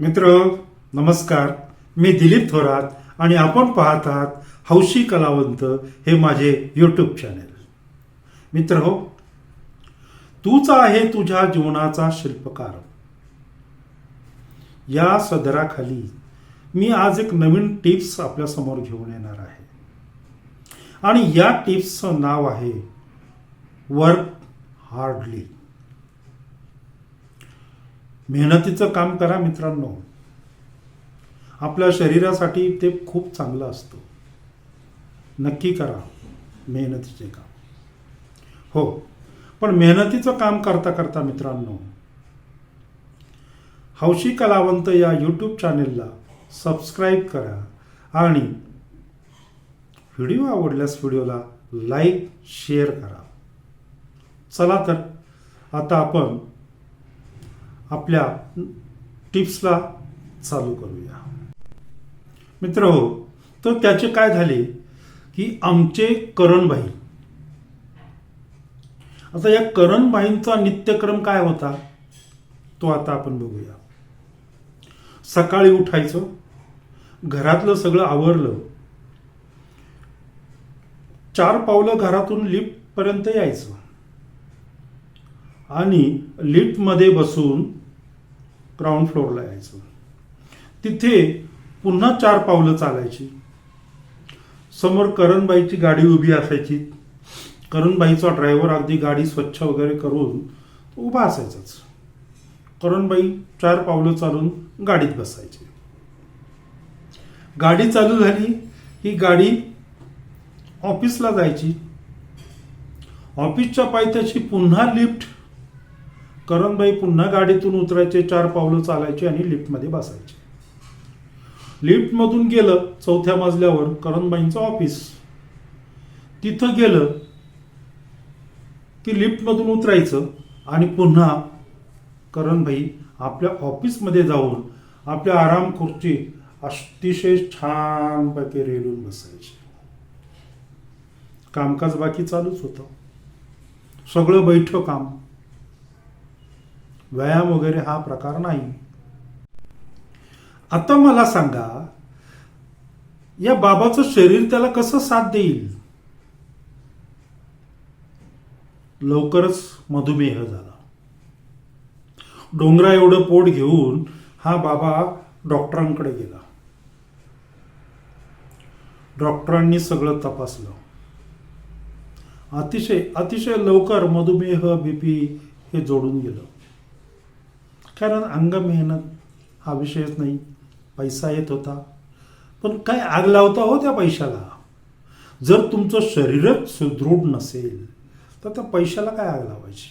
मित्र नमस्कार. मी दिलीप थोरात आणि आपण पाहत आहात हौशी कलावंत हे माझे यूट्यूब चॅनेल मित्र हो तूच आहे तुझ्या जीवनाचा शिल्पकार. या सदराखाली मी आज एक नवीन टिप्स आपल्यासमोर घेऊन येणार आहे. आणि या टिप्सचं नाव आहे वर्क हार्डली. मेहनतीचं काम करा मित्रांनो. आपल्या शरीरासाठी ते खूप चांगलं असतं. नक्की करा मेहनतीचे काम. हो पण मेहनतीचं काम करता करता मित्रांनो हौशी कलावंत या यूट्यूब चॅनेलला सबस्क्राईब करा आणि व्हिडिओ आवडल्यास व्हिडिओला लाईक शेअर करा. चला तर आता आपण आपल्या टिप्सला चालू करूया. मित्र हो तर त्याचे काय झाले की आमचे करणबाई आता या करणबाईंचा नित्यक्रम काय होता? तो आता आपण बघूया. सकाळी उठायचं घरातलं सगळं आवरलं. चार पावलं घरातून लिफ्टपर्यंत यायचं. आणि लिफ्टमध्ये बसून ग्राउंड फ्लोअरला यायचं. तिथे पुन्हा चार पावलं चालायची. समोर करणबाईची गाडी उभी असायची. करणबाईचा ड्रायव्हर अगदी गाडी स्वच्छ वगैरे करून उभा असायचाच. करणबाई चार पावलं चालून गाडीत बसायची. गाडी चालू झाली ही गाडी ऑफिसला जायची. ऑफिसच्या पायथ्याशी पुन्हा लिफ्ट करणबाई पुन्हा गाडीतून उतरायचे चार पावलं चालायचे आणि लिफ्टमध्ये बसायचे. लिफ्टमधून गेलं चौथ्या मजल्यावर करणबाईंचं ऑफिस. तिथं गेलं की लिफ्टमधून उतरायचं आणि पुन्हा करणभाई आपल्या ऑफिसमध्ये जाऊन आपल्या आराम खुर्ची अतिशय छानपैकी रेलून बसायचे. कामकाज बाकी चालूच होतं. सगळं बैठ काम. व्यायाम वगैरे हा प्रकार नाही. आता मला सांगा या बाबाचं शरीर त्याला कसं साथ देईल? लवकरच मधुमेह झाला. डोंगरा एवढं पोट घेऊन हा बाबा डॉक्टरांकडे गेला. डॉक्टरांनी सगळं तपासलं. अतिशय अतिशय लवकर मधुमेह बीपी हे जोडून गेलं. कारण अंग मेहनत हा विषयच नाही. पैसा येत होता. पण काय आग लावता हो त्या पैशाला? जर तुमचं शरीरच सुदृढ नसेल तर त्या पैशाला काय आग लावायची?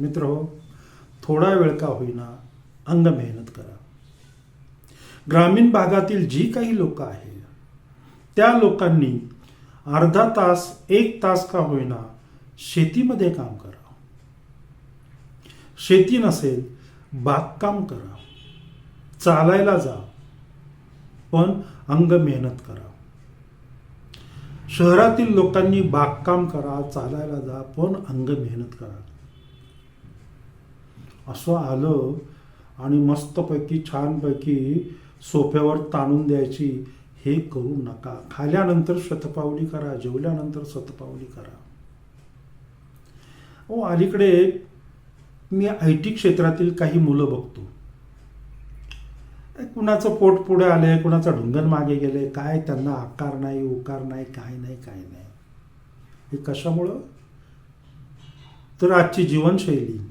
मित्र हो थोडा वेळ का होईना अंग मेहनत करा. ग्रामीण भागातील जी काही लोक आहेत त्या लोकांनी अर्धा तास एक तास का होईना शेतीमध्ये काम करा. शेती नसेल बागकाम करा चालायला जा पण अंग मेहनत करा. शहरातील लोकांनी बागकाम करा चालायला जा पण अंग मेहनत करा. असं आलं आणि मस्तपैकी छानपैकी सोफ्यावर ताणून द्यायची हे करू नका. खाल्यानंतर शतपावली करा जेवल्यानंतर शतपावली करा. ओ अलीकडे मी आय टी क्षेत्रातील काही मुलं बघतो. कुणाचं पोट पुढे आलंय कुणाचं ढुंगण मागे गेले काय त्यांना आकार नाही उकार नाही काय नाही काय नाही. हे कशामुळं? तर आजची जीवनशैली.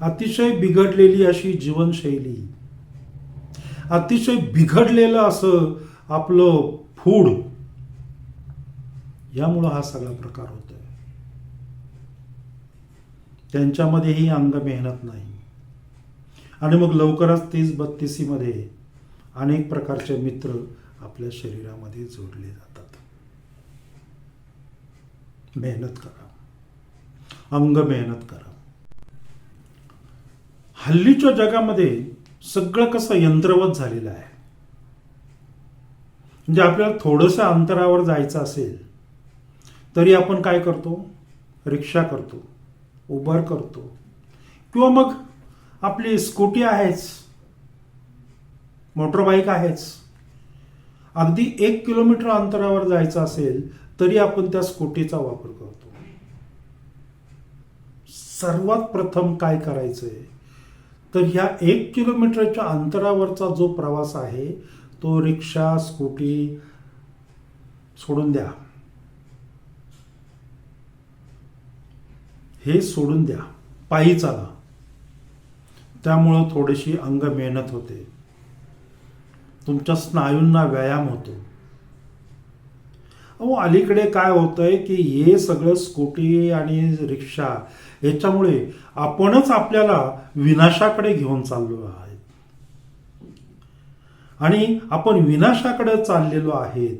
अतिशय बिघडलेली अशी जीवनशैली. अतिशय बिघडलेलं असं आपलं फूड. यामुळं हा सगळा प्रकार होतोय. त्यांच्यामध्येही अंग मेहनत नाही. आणि मग लवकरच तीस बत्तीसीमध्ये अनेक प्रकारचे मित्र आपल्या शरीरामध्ये जोडले जातात. मेहनत करा. अंग मेहनत करा. हल्लीच्या जगामध्ये सगळं कसं यंत्रवत झालेलं आहे. म्हणजे आपल्याला थोडंसं अंतरावर जायचं असेल तरी आपण काय करतो? रिक्षा करतो. उभार करतो. किंवा मग आपली स्कूटी आहेच मोटरबाईक आहेच अगदी एक किलोमीटर अंतरावर जायचं असेल तरी आपण त्या स्कूटीचा वापर करतो. सर्वात प्रथम काय करायचंय? तर ह्या एक किलोमीटरच्या अंतरावरचा जो प्रवास आहे तो रिक्षा स्कूटी सोडून द्या. हे सोडून द्या. पायी चाला. त्यामुळं थोडीशी अंग मेहनत होते. तुमच्या स्नायूंना व्यायाम होतो. अहो अलीकडे काय होतंय की हे सगळं स्कूटी आणि रिक्षा याच्यामुळे आपणच आपल्याला विनाशाकडे घेऊन चाललो आहे आणि आपण विनाशाकडे चाललेलो आहेत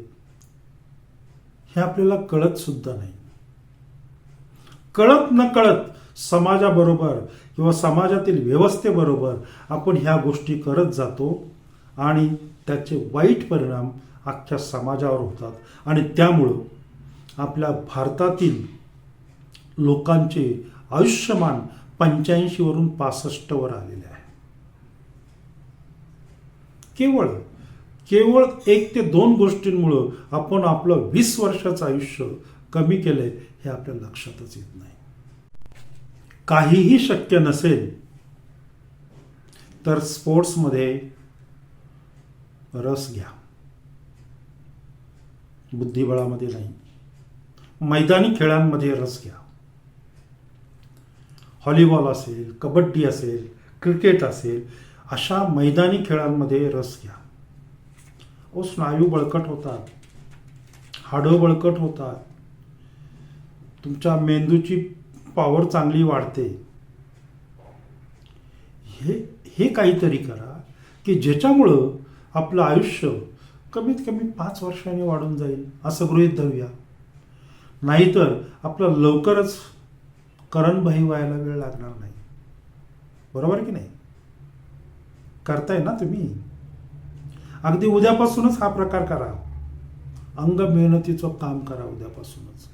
हे आपल्याला कळत सुद्धा नाही. कळत न कळत समाजाबरोबर किंवा समाजातील व्यवस्थेबरोबर आपण ह्या गोष्टी करत जातो आणि त्याचे वाईट परिणाम अख्ख्या समाजावर होतात. आणि त्यामुळं आपल्या भारतातील लोकांचे आयुष्यमान पंच्याऐंशीवरून पासष्टवर आलेले आहे. केवळ केवळ एक ते दोन गोष्टींमुळं आपण आपलं वीस वर्षाचं आयुष्य कमी केलंय हे आपल्या लक्षातच येत नाही. काहीही शक्य नसेल तर स्पोर्ट्समध्ये रस घ्या. बुद्धिबळामध्ये नाही. मैदानी खेळांमध्ये रस घ्या. हॉलीबॉल असेल कबड्डी असेल क्रिकेट असेल अशा मैदानी खेळांमध्ये रस घ्या. ओ स्नायू बळकट होतात. हाडं बळकट होतात. तुमच्या मेंदूची पॉवर चांगली वाढते. हे हे काहीतरी करा की ज्याच्यामुळं आपलं आयुष्य कमीत कमी पाच वर्षांनी वाढून जाईल असं गृहित धरूया. नाहीतर आपलं लवकरच करणबाई व्हायला वेळ लागणार नाही. बरोबर की नाही? करताय ना तुम्ही? अगदी उद्यापासूनच हा प्रकार करा. अंग मेहनतीचं काम करा उद्यापासूनच.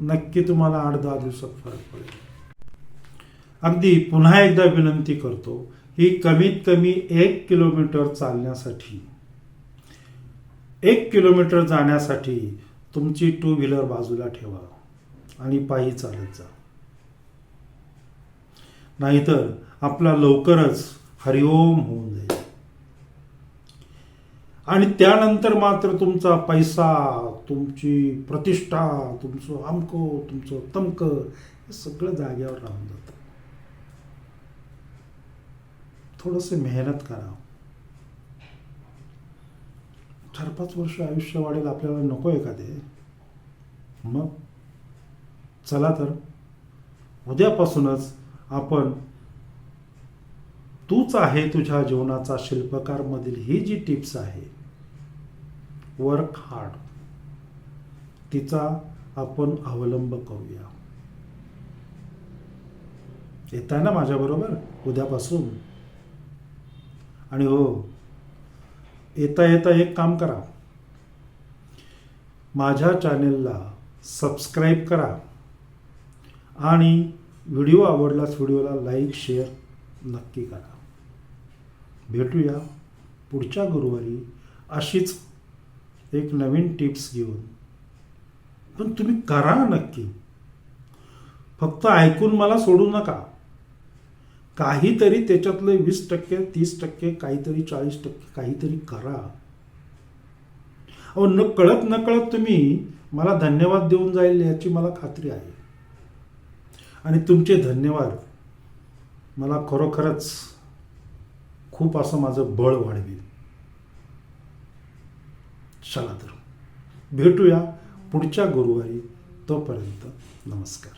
नक्की तुम्हाला आठ दहा दिवसात फरक पडेल. अगदी पुन्हा एकदा विनंती करतो की कमीत कमी एक किलोमीटर चालण्यासाठी एक किलोमीटर जाण्यासाठी तुमची टू व्हीलर बाजूला ठेवा आणि पायी चालत जा. नाहीतर आपला लवकरच हरिओम होऊन जाईल. आणि त्यानंतर मात्र तुमचा पैसा तुमची प्रतिष्ठा तुमचं आमको तुमचं तमक हे सगळं जाग्यावर राहून जातं. थोडंसं मेहनत करा. चार पाच वर्ष आयुष्य वाढेल आपल्याला नको आहे का ते मग चला तर. उद्यापासूनच आपण तूच आहे तुझ्या जीवनाचा शिल्पकार मधील ही जी टिप्स आहे. वर्क हार्ड तिचा आपण अवलंब करूया. येत आहे ना माझ्याबरोबर उद्यापासून. आणि हो येता येता एक काम करा. माझ्या चॅनेलला सबस्क्राईब करा. आणि व्हिडिओ आवडलाच व्हिडिओला लाईक शेअर नक्की करा. भेटूया पुढच्या गुरुवारी अशीच एक नवीन टिप्स घेऊन. पण तुम्ही करा नक्की. फक्त ऐकून मला सोडू नका. काहीतरी त्याच्यातले वीस टक्के तीस टक्के काहीतरी चाळीस टक्के काहीतरी करा. अहो न कळत न कळत तुम्ही मला धन्यवाद देऊन जाईल याची मला खात्री आहे. आणि तुमचे धन्यवाद मला खरोखरच खूप असं माझं बळ वाढवेल. चला तर भेटूया पुढच्या गुरुवारी तोपर्यंत नमस्कार.